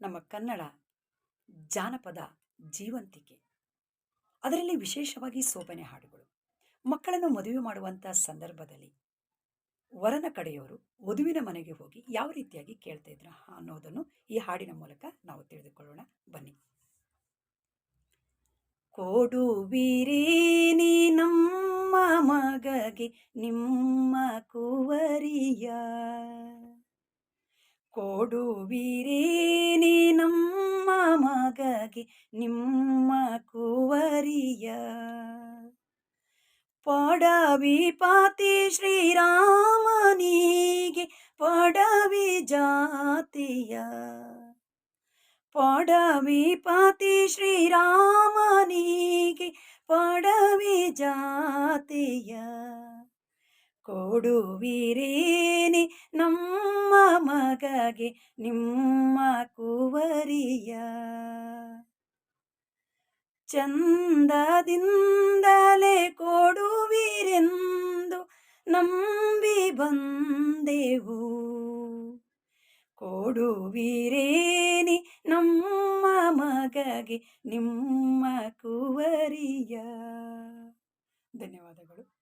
ನಮ್ಮ ಕನ್ನಡ ಜಾನಪದ ಜೀವಂತಿಕೆ. ಅದರಲ್ಲಿ ವಿಶೇಷವಾಗಿ ಸೋಬನೆ ಹಾಡುಗಳು. ಮಕ್ಕಳನ್ನು ಮದುವೆ ಮಾಡುವಂಥ ಸಂದರ್ಭದಲ್ಲಿ ವರನ ಕಡೆಯವರು ವಧುವಿನ ಮನೆಗೆ ಹೋಗಿ ಯಾವ ರೀತಿಯಾಗಿ ಕೇಳ್ತಾ ಇದ್ರು ಅನ್ನೋದನ್ನು ಈ ಹಾಡಿನ ಮೂಲಕ ನಾವು ತಿಳಿದುಕೊಳ್ಳೋಣ. ಬನ್ನಿ. ಕೊಡುವಿರೇನಿ ನಮ್ಮ ಮಗಗೆ ನಿಮ್ಮ ಕುವರಿಯ ಕೊಡುವಿರೇನಿ ನಮ್ಮ ಮಗಗೆ, ನಿಮ್ಮ ಕುವರಿಯ. ಪಡವಿ ಪಾತಿ ಶ್ರೀರಾಮನಿಗೆ ಪಡವಿ ಜಾತಿಯ. ಪಡವಿ ಪಾತಿ ಶ್ರೀರಾಮನಿಗೆ ಪಡವಿ ಜಾತಿಯ. ಕೊಡುವಿರೇನೆ ನಮ್ಮ ಮಗಗೆ ನಿಮ್ಮ ಕುವರಿಯ. ಚಂದದಿಂದಲೇ ಕೊಡುವಿರೆಂದು ನಂಬಿ ಬಂದೆವು. ಕೊಡುವಿರೇನಿ ನಮ್ಮ ಮಗಗೆ ನಿಮ್ಮ ಕುವರಿಯ. ಧನ್ಯವಾದಗಳು.